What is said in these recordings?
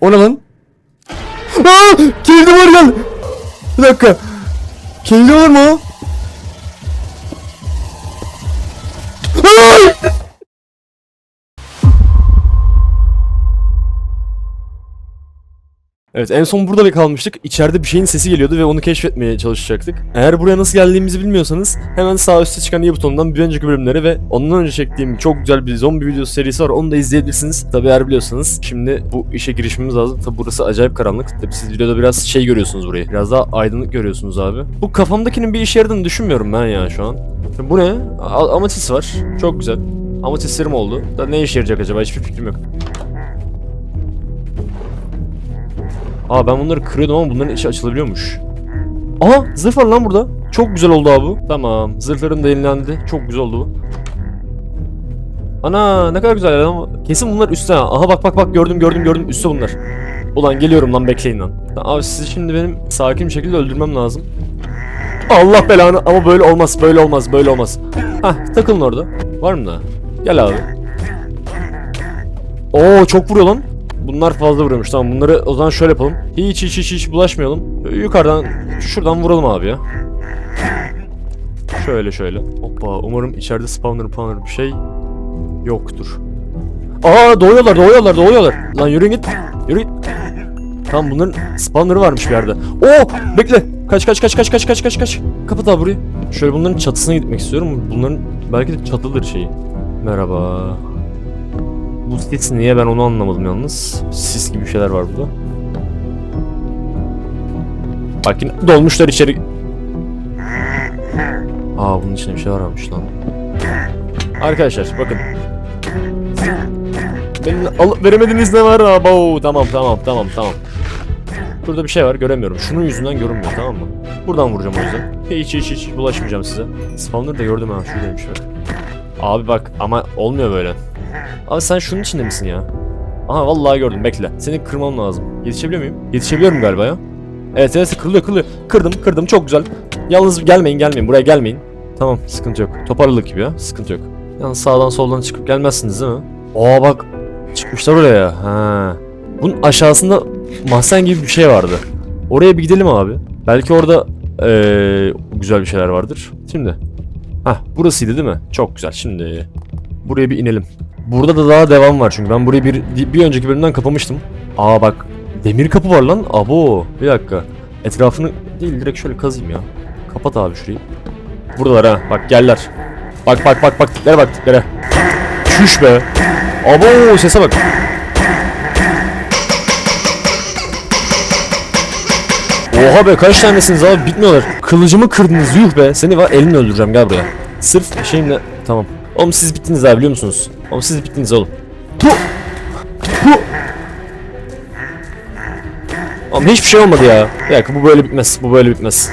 O ne lan? Aa! Kilidi var gel. Bir dakika. Kilidi var mı Evet en son burada kalmıştık. İçeride bir şeyin sesi geliyordu ve onu keşfetmeye çalışacaktık. Eğer buraya nasıl geldiğimizi bilmiyorsanız hemen sağ üstte çıkan i butonundan bir önceki bölümleri ve ondan önce çektiğim çok güzel bir zombi videosu serisi var. Onu da izleyebilirsiniz. Tabi eğer biliyorsanız. Şimdi bu işe girişmemiz lazım. Tabi burası acayip karanlık. Tabi siz videoda biraz şey görüyorsunuz burayı. Biraz daha aydınlık görüyorsunuz abi. Bu kafamdakinin bir işe yaradığını düşünmüyorum ben ya şu an. Bu ne? A- Amatis var. Çok güzel. Amatislerim oldu. Da ne işe yarayacak acaba? Hiçbir fikrim yok. Aa ben bunları kırıyordum ama bunların içi açılabiliyormuş. Aha zırh var lan burada. Çok güzel oldu abi. Tamam zırhlarım da yenilendi. Çok güzel oldu bu. Ana ne kadar güzel ama kesin bunlar üstte ha. Aha bak bak bak gördüm gördüm gördüm üstte bunlar. Ulan geliyorum lan bekleyin lan. Abi sizi şimdi benim sakin bir şekilde öldürmem lazım. Allah belanı ama böyle olmaz böyle olmaz böyle olmaz. Hah takılın orada. Var mı daha? Gel abi. Oo çok vuruyor lan. Bunlar fazla vuruyormuş. Tamam bunları o zaman şöyle yapalım. Hiç hiç hiç hiç bulaşmayalım. Yukarıdan şuradan vuralım abi ya. Şöyle şöyle. Hoppa umarım içeride spawner spawner bir şey yoktur. Aa doğuyorlar doğuyorlar doğuyorlar. Lan yürüyün git. Yürü git. Tamam bunların spawner'ı varmış bir yerde. Oo bekle. Kaç kaç kaç kaç kaç kaç kaç kaç. Kapat abi burayı. Şöyle bunların çatısına gitmek istiyorum. Bunların belki de çatıdır şeyi. Merhaba. Bu sis niye ben onu anlamadım yalnız. Sis gibi şeyler var burada. Bak yine dolmuşlar içeri. Aa bunun içinde bir şey varmış lan. Arkadaşlar bakın. Benim alıp veremediğiniz ne var? Abo tamam tamam tamam tamam. Burada bir şey var göremiyorum. Şunun yüzünden görünmüyor tamam mı? Buradan vuracağım o yüzden. Hiç hiç hiç bulaşmayacağım size. Spawner da gördüm ha şuradaymış bak. Abi bak ama olmuyor böyle. Abi sen şunun içinde misin ya? Aha vallahi gördüm bekle. Seni kırmam lazım. Yetişebiliyor muyum? Yetişebiliyorum galiba ya. Evet evet kırılıyor kırılıyor. Kırdım kırdım çok güzel. Yalnız gelmeyin gelmeyin buraya gelmeyin. Tamam sıkıntı yok. Toparladık gibi ya sıkıntı yok. Yalnız sağdan soldan çıkıp gelmezsiniz değil mi? Aa bak çıkmışlar oraya. Ha. Bunun aşağısında mahzen gibi bir şey vardı. Oraya bir gidelim abi. Belki orada eee, güzel bir şeyler vardır. Şimdi. Hah burasıydı değil mi? Çok güzel. Şimdi buraya bir inelim. Burada da daha devam var çünkü ben burayı bir, bir önceki bölümden kapamıştım. Aa bak demir kapı var lan. Abo bir dakika. Etrafını değil direkt şöyle kazayım ya. Kapat abi şurayı. Buradalar ha bak geldiler. Bak bak bak bak tiplere bak tiplere. Şuş be. Abo sese bak. Oha be kaç tanesiniz abi bitmiyorlar. Kılıcımı kırdınız yuh be. Seni var elinle öldüreceğim gel buraya. Sırf şeyimle tamam. Oğlum siz bittiniz abi biliyor musunuz? Oğlum siz bittiniz oğlum. Puh! Puh! Oğlum hiçbir şey olmadı ya. Dakika bu böyle bitmez. Bu böyle bitmez.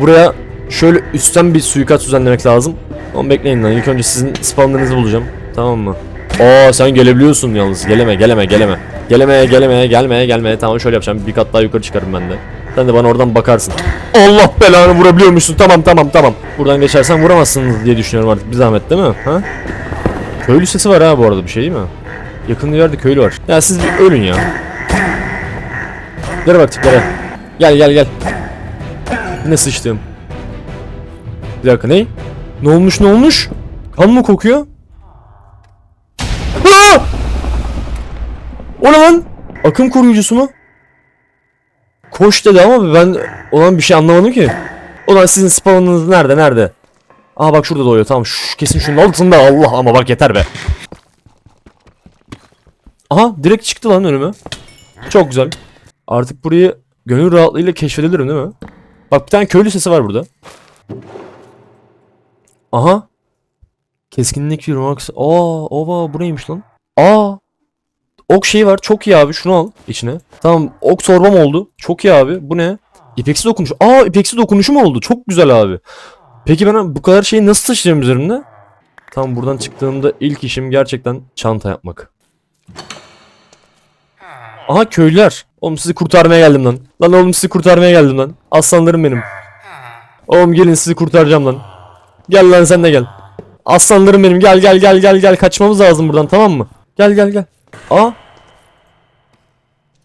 Buraya şöyle üstten bir suikast düzenlemek lazım. Oğlum bekleyin lan. İlk önce sizin spawnlarınızı bulacağım. Tamam mı? Aa sen gelebiliyorsun yalnız. Geleme geleme geleme. Geleme geleme gelmeye gelmeye. Tamam şöyle yapacağım. Bir kat daha yukarı çıkarım ben de. Sen de bana oradan bakarsın. Allah belanı vurabiliyormuşsun. Tamam tamam tamam. Buradan geçersen vuramazsınız diye düşünüyorum artık. Bir zahmet değil mi? Ha? Köylü sesi var ha bu arada bir şey değil mi? Yakın bir yerde köylü var. Ya siz ölün ya. Tiplere bak tiplere. Gel gel gel. Ne sıçtım. Bir dakika ne? Ne olmuş ne olmuş? Kan mı kokuyor? Aa! O lan? Akım koruyucusu mu? Koş dedi ama ben olan bir şey anlamadım ki. Ulan sizin spawnınız nerede nerede? Aa bak şurada doğuyor tamam şu, kesin şunun altında Allah ama bak yeter be. Aha direkt çıktı lan önüme. Çok güzel. Artık burayı gönül rahatlığıyla keşfedebilirim değil mi? Bak bir tane köylü sesi var burada. Aha. Keskinlik bir Max. Aa, ova bu lan? Aa. Ok şeyi var. Çok iyi abi. Şunu al içine. Tamam. Ok torbam oldu. Çok iyi abi. Bu ne? İpeksi dokunuş. Aa ipeksi dokunuşu mu oldu? Çok güzel abi. Peki ben bu kadar şeyi nasıl taşıyacağım üzerimde? Tam buradan çıktığımda ilk işim gerçekten çanta yapmak. Aha köylüler. Oğlum sizi kurtarmaya geldim lan. Lan oğlum sizi kurtarmaya geldim lan. Aslanlarım benim. Oğlum gelin sizi kurtaracağım lan. Gel lan sen de gel. Aslanlarım benim gel gel gel gel gel kaçmamız lazım buradan tamam mı? Gel gel gel. Aa.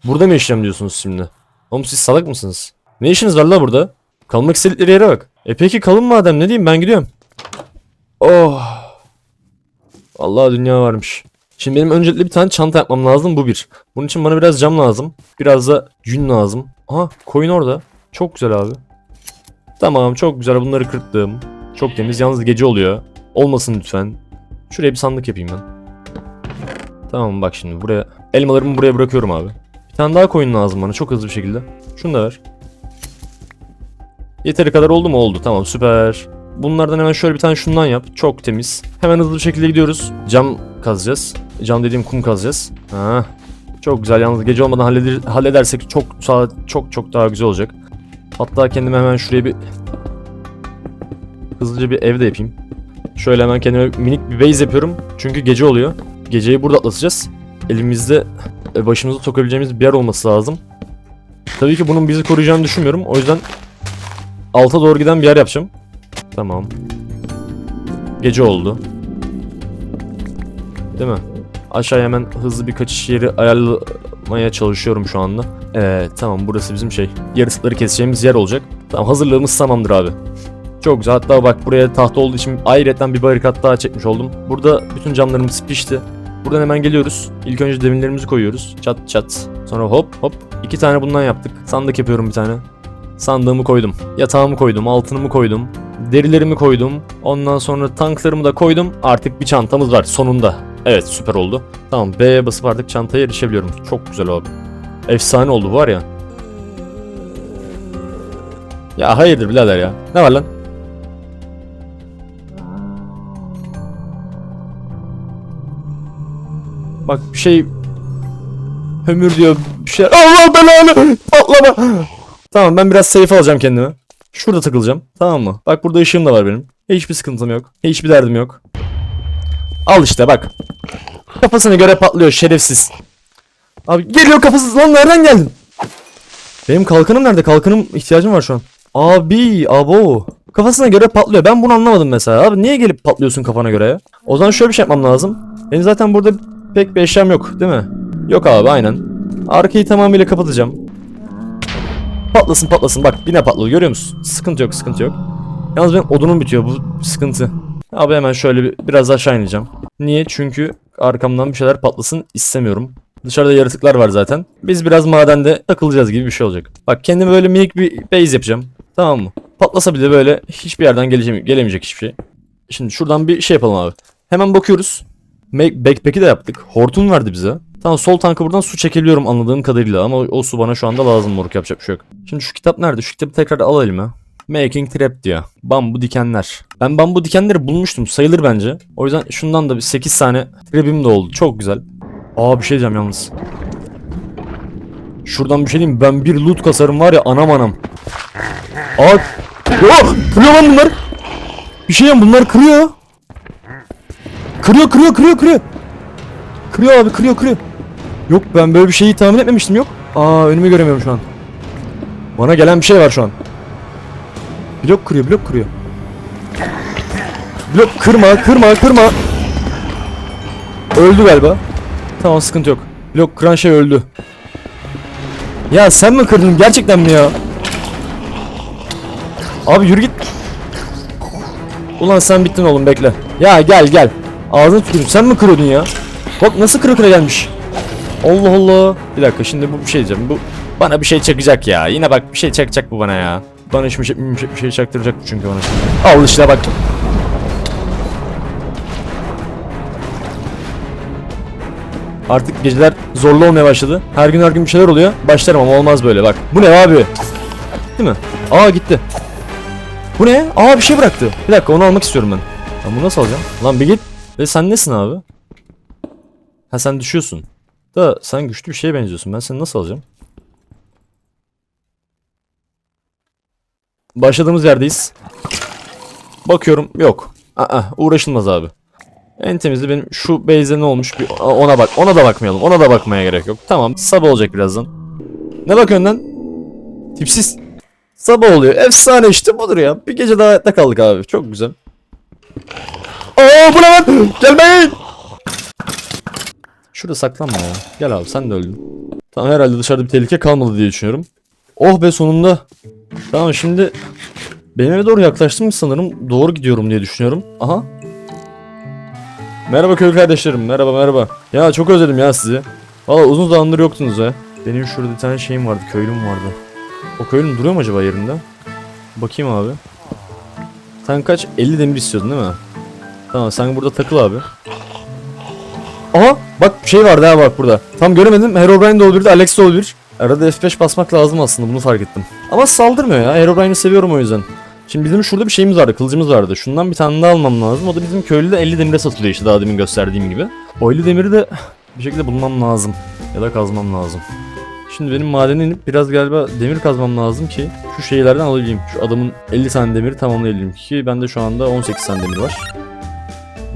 Burada mı yaşayacağım diyorsunuz şimdi? Oğlum siz salak mısınız? Ne işiniz var la burada? Kalmak istedikleri yere bak. E peki kalın madem ne diyeyim ben gidiyorum. Oh. Allah dünya varmış. Şimdi benim öncelikle bir tane çanta yapmam lazım bu bir. Bunun için bana biraz cam lazım. Biraz da yün lazım. Aha koyun orada. Çok güzel abi. Tamam çok güzel bunları kırptım. Çok temiz yalnız gece oluyor. Olmasın lütfen. Şuraya bir sandık yapayım ben. Tamam bak şimdi buraya elmalarımı buraya bırakıyorum abi. Bir tane daha koyun lazım bana çok hızlı bir şekilde. Şunu da ver. Yeteri kadar oldu mu? Oldu. Tamam süper. Bunlardan hemen şöyle bir tane şundan yap. Çok temiz. Hemen hızlı bir şekilde gidiyoruz. Cam kazacağız. Cam dediğim kum kazacağız. Ha. Çok güzel. Yalnız gece olmadan halleder, halledersek çok çok çok daha güzel olacak. Hatta kendime hemen şuraya bir hızlıca bir ev de yapayım. Şöyle hemen kendime minik bir base yapıyorum. Çünkü gece oluyor. Geceyi burada atlatacağız. Elimizde e, başımızı sokabileceğimiz bir yer olması lazım. Tabii ki bunun bizi koruyacağını düşünmüyorum. O yüzden alta doğru giden bir yer yapacağım. Tamam. Gece oldu. Değil mi? Aşağıya hemen hızlı bir kaçış yeri ayarlamaya çalışıyorum şu anda. Evet tamam burası bizim şey. Yaratıkları keseceğimiz yer olacak. Tamam hazırlığımız tamamdır abi. Çok güzel hatta bak buraya tahta olduğu için ayrıca bir barikat daha çekmiş oldum. Burada bütün camlarımız pişti. Buradan hemen geliyoruz. İlk önce demirlerimizi koyuyoruz. Çat çat. Sonra hop hop. İki tane bundan yaptık. Sandık yapıyorum bir tane. Sandığımı koydum. Yatağımı koydum. Altınımı koydum. Derilerimi koydum. Ondan sonra tanklarımı da koydum. Artık bir çantamız var sonunda. Evet süper oldu. Tamam B'ye basıp artık çantaya erişebiliyorum. Çok güzel abi. Efsane oldu var ya. Ya hayırdır birader ya. Ne var lan? Bak bir şey Hömür diyor bir şey. Allah belanı patlama. Tamam ben biraz safe alacağım kendime. Şurada takılacağım. Tamam mı? Bak burada ışığım da var benim. Hiçbir sıkıntım yok. Hiçbir derdim yok. Al işte bak. Kafasına göre patlıyor şerefsiz. Abi geliyor kafasız lan nereden geldin? Benim kalkanım nerede? Kalkanım ihtiyacım var şu an. Abi abo. Kafasına göre patlıyor. Ben bunu anlamadım mesela. Abi niye gelip patlıyorsun kafana göre ya? O zaman şöyle bir şey yapmam lazım. Benim zaten burada pek bir eşyam yok değil mi? Yok abi aynen. Arkayı tamamıyla kapatacağım. Patlasın patlasın bak yine patladı görüyor musun? Sıkıntı yok sıkıntı yok. Yalnız benim odunum bitiyor bu sıkıntı. Abi hemen şöyle bir, biraz aşağı ineceğim. Niye? Çünkü arkamdan bir şeyler patlasın istemiyorum. Dışarıda yaratıklar var zaten. Biz biraz madende takılacağız gibi bir şey olacak. Bak kendime böyle minik bir base yapacağım. Tamam mı? Patlasa bile böyle hiçbir yerden geleceğim, gelemeyecek hiçbir şey. Şimdi şuradan bir şey yapalım abi. Hemen bakıyoruz. Backpack'i de yaptık. Hortum verdi bize. Tamam sol tanka buradan su çekebiliyorum anladığım kadarıyla ama o, su bana şu anda lazım moruk yapacak bir şey yok. Şimdi şu kitap nerede? Şu kitabı tekrar al elime. Making trap diyor. Bambu dikenler. Ben bambu dikenleri bulmuştum sayılır bence. O yüzden şundan da bir 8 tane trap'im de oldu. Çok güzel. Aa bir şey diyeceğim yalnız. Şuradan bir şey diyeyim ben bir loot kasarım var ya anam anam. Aa Oh! Kırıyor lan bunlar. Bir şey diyeyim bunlar kırıyor. Kırıyor kırıyor kırıyor kırıyor. Kırıyor abi kırıyor kırıyor. Yok ben böyle bir şeyi tahmin etmemiştim yok. Aa önümü göremiyorum şu an. Bana gelen bir şey var şu an. Blok kırıyor blok kırıyor. Blok kırma kırma kırma. Öldü galiba. Tamam sıkıntı yok. Blok kıran şey öldü. Ya sen mi kırdın gerçekten mi ya? Abi yürü git. Ulan sen bittin oğlum bekle. Ya gel gel. Ağzını tükürüm sen mi kırıyordun ya? Bak nasıl kıra kıra gelmiş. Allah Allah. Bir dakika şimdi bu bir şey diyeceğim. Bu bana bir şey çakacak ya. Yine bak bir şey çakacak bu bana ya. Bana hiçbir şey, bir şey, çaktıracak çünkü bana. Al işte bak. Artık geceler zorlu olmaya başladı. Her gün her gün bir şeyler oluyor. Başlarım ama olmaz böyle bak. Bu ne abi? Değil mi? Aa gitti. Bu ne? Aa bir şey bıraktı. Bir dakika onu almak istiyorum ben. Ben bunu nasıl alacağım? Lan bir git. Ve sen nesin abi? Ha sen düşüyorsun. Da sen güçlü bir şeye benziyorsun. Ben seni nasıl alacağım? Başladığımız yerdeyiz. Bakıyorum yok. Aa uğraşılmaz abi. En temizi benim şu base'de ne olmuş bir ona bak. Ona da bakmayalım. Ona da bakmaya gerek yok. Tamam sabah olacak birazdan. Ne bakıyorsun lan? Tipsiz. Sabah oluyor. Efsane işte budur ya. Bir gece daha hayatta kaldık abi. Çok güzel. Oo bu lan? Gelmeyin. Şurada saklanma ya. Gel abi sen de öldün. Tamam herhalde dışarıda bir tehlike kalmadı diye düşünüyorum. Oh be sonunda. Tamam şimdi benim eve doğru yaklaştım sanırım. Doğru gidiyorum diye düşünüyorum. Aha. Merhaba köy kardeşlerim. Merhaba merhaba. Ya çok özledim ya sizi. Valla uzun zamandır yoktunuz ha. Benim şurada bir tane şeyim vardı. Köylüm vardı. O köylüm duruyor mu acaba yerinde? Bakayım abi. Sen kaç? 50 demir istiyordun değil mi? Tamam sen burada takıl abi. Aha bak şey vardı ha bak burada. Tam göremedim. Herobrine de olabilir, Alex de olabilir. Arada F5 basmak lazım aslında bunu fark ettim. Ama saldırmıyor ya. Herobrine'i seviyorum o yüzden. Şimdi bizim şurada bir şeyimiz vardı, kılıcımız vardı. Şundan bir tane daha almam lazım. O da bizim köylüde 50 demire satılıyor işte daha demin gösterdiğim gibi. O 50 demiri de bir şekilde bulmam lazım. Ya da kazmam lazım. Şimdi benim madene inip biraz galiba demir kazmam lazım ki şu şeylerden alabileyim. Şu adamın 50 tane demiri tamamlayabileyim ki bende şu anda 18 tane demir var.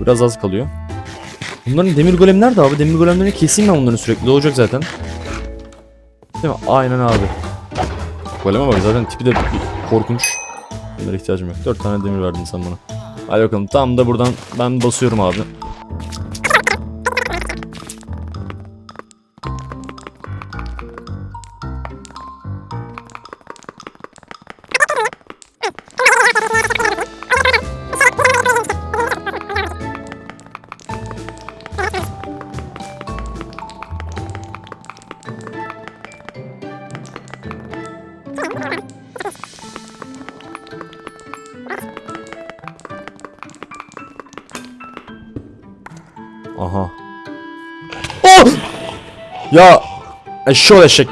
Biraz az kalıyor. Bunların demir golem nerede abi? Demir golemlerini keseyim ben bunların sürekli. Olacak zaten. Değil mi? Aynen abi. Goleme bak zaten tipi de korkunç. Bunlara ihtiyacım yok. 4 tane demir verdin sen bana. Hadi bakalım tam da buradan ben basıyorum abi. Aha. Oh! Ya eşşoğlu eşek.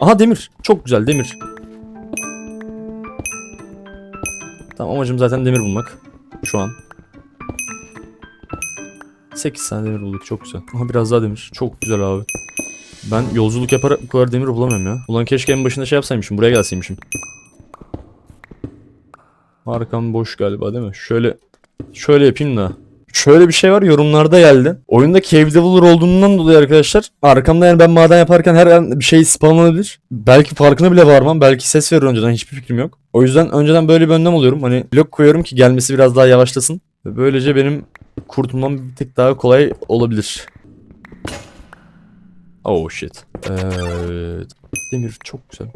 Aha demir. Çok güzel demir. Tamam amacım zaten demir bulmak. Şu an. 8 tane demir bulduk çok güzel. Aha biraz daha demir. Çok güzel abi. Ben yolculuk yaparak bu kadar demir bulamıyorum ya. Ulan keşke en başında şey yapsaymışım. Buraya gelseymişim. Arkam boş galiba değil mi? Şöyle şöyle yapayım da. Şöyle bir şey var yorumlarda geldi. Oyunda Cave Devil olduğundan dolayı arkadaşlar arkamda yani ben maden yaparken her an bir şey spawnlanabilir. Belki farkına bile varmam. Belki ses verir önceden hiçbir fikrim yok. O yüzden önceden böyle bir önlem alıyorum. Hani blok koyuyorum ki gelmesi biraz daha yavaşlasın. Ve böylece benim kurtulmam bir tık daha kolay olabilir. Oh shit. Evet. Demir çok güzel.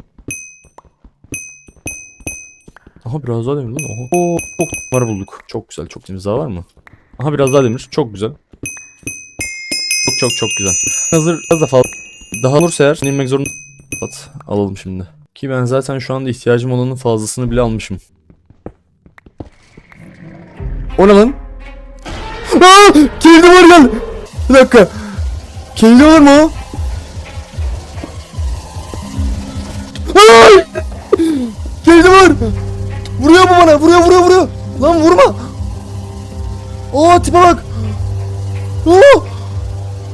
Aha biraz daha demir lan. Oha. Oo, çok var bulduk. Çok güzel. Çok temiz daha var mı? Aha biraz daha demir. Çok güzel. Çok çok çok güzel. Hazır biraz da fazla. Daha olursa eğer inmek zorunda. At, alalım şimdi. Ki ben zaten şu anda ihtiyacım olanın fazlasını bile almışım. O ne lan? Aa! Kilidi var gel. Bir dakika. Kilidi var mı! Kilidi var. Vuruyor mu bana? Vuruyor vuruyor vuruyor. Lan vurma. Aa tipe bak. Oo!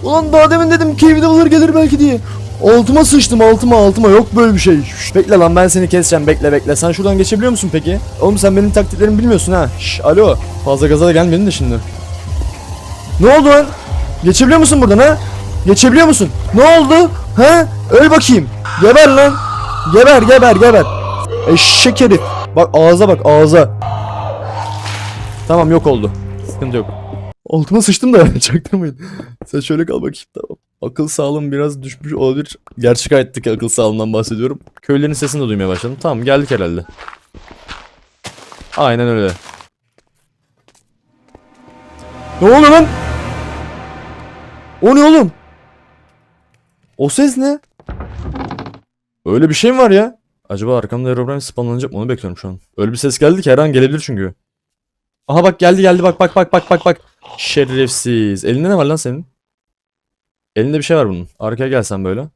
Ulan daha demin dedim Cave Devil gelir belki diye. Altıma sıçtım altıma altıma yok böyle bir şey. Şş, bekle lan ben seni keseceğim bekle bekle. Sen şuradan geçebiliyor musun peki? Oğlum sen benim taktiklerimi bilmiyorsun ha. Şş, alo. Fazla gaza da gelmedin de şimdi. Ne oldu lan? Geçebiliyor musun buradan ha? Geçebiliyor musun? Ne oldu? Ha? Öl bakayım. Geber lan. Geber geber geber. Eşek herif. Bak ağza bak ağza. Tamam yok oldu. Sıkıntı yok. Altıma sıçtım da çaktırmayın. Sen şöyle kal bakayım tamam. Akıl sağlığım biraz düşmüş olabilir. Gerçek hayattaki akıl sağlığımdan bahsediyorum. Köylerin sesini de duymaya başladım. Tamam geldik herhalde. Aynen öyle. Ne oluyor lan? O ne oğlum? O ses ne? Öyle bir şey mi var ya? Acaba arkamda Herobrine spawnlanacak mı onu bekliyorum şu an. Öyle bir ses geldi ki her an gelebilir çünkü. Aha bak geldi geldi bak bak bak bak bak bak. Şerefsiz. Elinde ne var lan senin? Elinde bir şey var bunun. Arkaya gelsen böyle.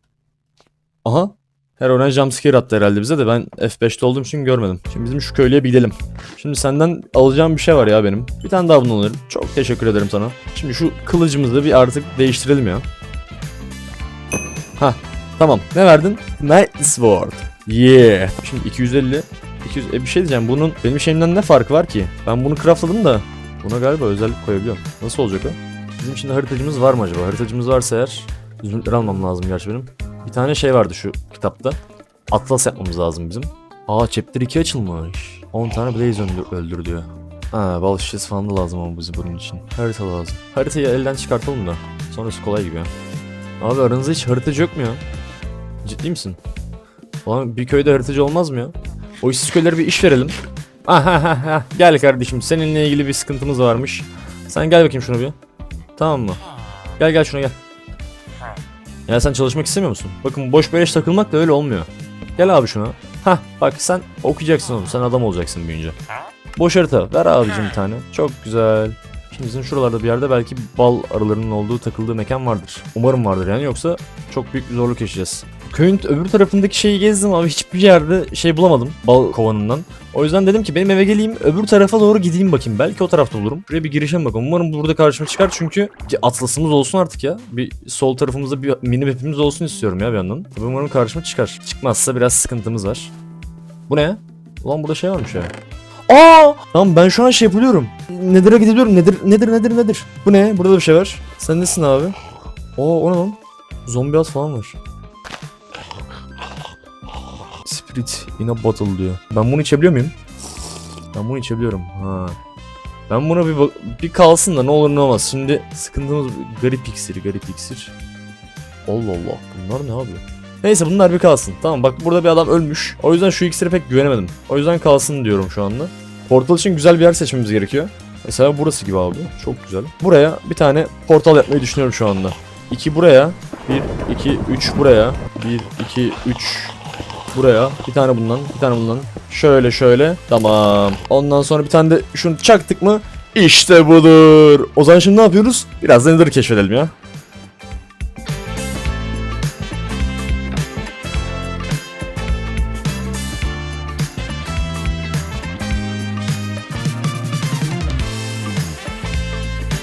Aha. Herobrine jumpscare attı herhalde bize de ben F5'te olduğum için görmedim. Şimdi bizim şu köylüye bir gidelim. Şimdi senden alacağım bir şey var ya benim. Bir tane daha bundan alırım. Çok teşekkür ederim sana. Şimdi şu kılıcımızı bir artık değiştirelim ya. Ha tamam. Ne verdin? Night Sword. Yeah. Şimdi 250. 200 e bir şey diyeceğim. Bunun benim şeyimden ne farkı var ki? Ben bunu craftladım da buna galiba özellik koyabiliyorum. Nasıl olacak o? Bizim şimdi haritacımız var mı acaba? Haritacımız varsa eğer zümrütleri almam lazım gerçi benim. Bir tane şey vardı şu kitapta. Atlas yapmamız lazım bizim. Aa chapter 2 açılmış. 10 tane blaze öldür, diyor. Ha bal şişesi falan da lazım ama bize bunun için. Harita lazım. Haritayı elden çıkartalım da. Sonrası kolay gibi. Abi aranızda hiç haritacı yok mu ya? Ciddi misin? Ulan bir köyde haritacı olmaz mı ya? O işsiz köylere bir iş verelim. Aha ha ha. Gel kardeşim seninle ilgili bir sıkıntımız varmış. Sen gel bakayım şunu bir. Tamam mı? Gel gel şuna gel. Ya sen çalışmak istemiyor musun? Bakın boş beleş takılmak da öyle olmuyor. Gel abi şuna. Hah bak sen okuyacaksın oğlum. Sen adam olacaksın büyüyünce. Boş harita. Ver abicim bir tane. Çok güzel. Şimdi bizim şuralarda bir yerde belki bal arılarının olduğu takıldığı mekan vardır. Umarım vardır yani yoksa çok büyük bir zorluk yaşayacağız. Köyün öbür tarafındaki şeyi gezdim abi hiçbir yerde şey bulamadım bal kovanından. O yüzden dedim ki benim eve geleyim öbür tarafa doğru gideyim bakayım. Belki o tarafta bulurum. Şuraya bir girişe bakalım. Umarım burada karşıma çıkar çünkü atlasımız olsun artık ya. Bir sol tarafımızda bir mini map'imiz olsun istiyorum ya bir yandan. Tabii umarım karşıma çıkar. Çıkmazsa biraz sıkıntımız var. Bu ne? Ulan burada şey varmış ya. Aa! Tamam ben şu an şey yapıyorum. Nedir'e gidiyorum. Nedir nedir nedir nedir? Bu ne? Burada da bir şey var. Sen nesin abi? Oo o ne lan? Zombi at falan var. Spirit in a bottle diyor. Ben bunu içebiliyor muyum? Ben bunu içebiliyorum. Ha. Ben buna bir bir kalsın da ne olur ne olmaz. Şimdi sıkıntımız garip iksiri, garip iksir. Allah Allah. Bunlar ne abi? Neyse bunlar bir kalsın. Tamam bak burada bir adam ölmüş. O yüzden şu iksire pek güvenemedim. O yüzden kalsın diyorum şu anda. Portal için güzel bir yer seçmemiz gerekiyor. Mesela burası gibi abi. Çok güzel. Buraya bir tane portal yapmayı düşünüyorum şu anda. 2 buraya. 1, 2, 3 buraya. 1, 2, 3 buraya. Bir tane bundan, bir tane bundan. Şöyle şöyle. Tamam. Ondan sonra bir tane de şunu çaktık mı? İşte budur. O zaman şimdi ne yapıyoruz? Biraz Nether'ı keşfedelim ya.